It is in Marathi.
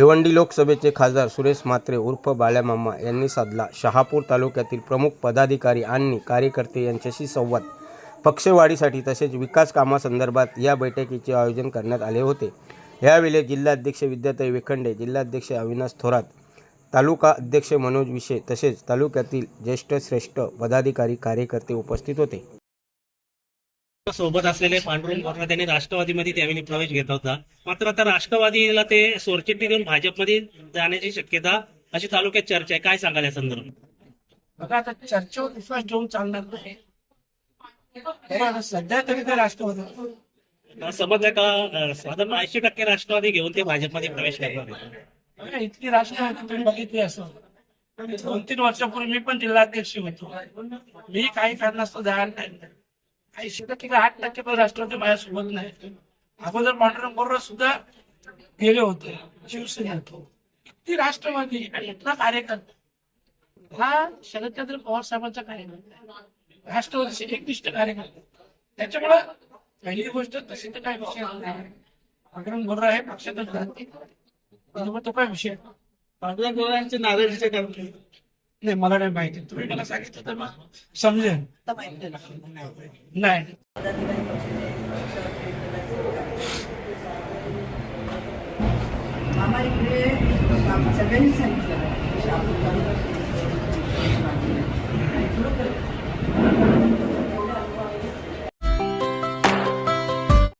भिवंडी लोकसभेचे खासदार सुरेश म्हात्रे उर्फ बाळ्यामामा यांनी साधला. शहापूर तालुक्यातील प्रमुख पदाधिकारी आणि कार्यकर्ते यांच्याशी संवाद. पक्षवाढीसाठी तसेच विकास कामासंदर्भात या बैठकीचे आयोजन करण्यात आले होते. यावेळी जिल्हाध्यक्ष विद्याताई वेखंडे जिल्हाध्यक्ष अविनाश थोरात तालुका अध्यक्ष मनोज विशे तसेच तालुक्यातील ज्येष्ठ श्रेष्ठ पदाधिकारी कार्यकर्ते उपस्थित होते. सोबत असलेले पांडुरंग गोरला त्यांनी राष्ट्रवादीमध्ये त्यावेळी प्रवेश घेतला होता. मात्र आता राष्ट्रवादीला ते सोरचिठ्ठी देऊन भाजपमध्ये जाण्याची शक्यता अशी तालुक्यात चर्चा आहे. काय सांगाल या संदर्भात? बघा आता चर्चेवर विश्वास ठेवून चालणार नाही. आता सध्या तरी ते राष्ट्रवादी समजलं का अं, साधारण ऐंशी टक्के राष्ट्रवादी घेऊन ते भाजपमध्ये प्रवेश करणार. बघा, इतकी राष्ट्रवादी तुम्ही बघितली असं. दोन तीन वर्षापूर्वी मी पण जिल्हाध्यक्ष होतो. मी काही कारणास्तव जाणार नाही. ऐंशी टक्के का आठ टक्के पण राष्ट्रवादी माझ्यासोबत नाही. अगोदर पांडुरंग बरोबर सुद्धा गेले होते शिवसेनेत किती राष्ट्रवादी आणि इथला कार्यकर्ता. हा शरदचंद्र पवार साहेबांचा कार्यकर्ता राष्ट्रवादीचे एकनिष्ठ कार्यकर्ता. त्याच्यामुळं पहिली गोष्ट तशी तर काय विषय नाही. पांडुरंग बोर्रा हे पक्षातच राहते तो काय विषय नाही. पांडुरंग गोरलांचे नाराजीचे कारण नाही मला नाही माहिती. तुम्ही मला सांगितलं तर मग समजेल नाही. आम्हाला इकडे सगळ्यांनी सांगितलं.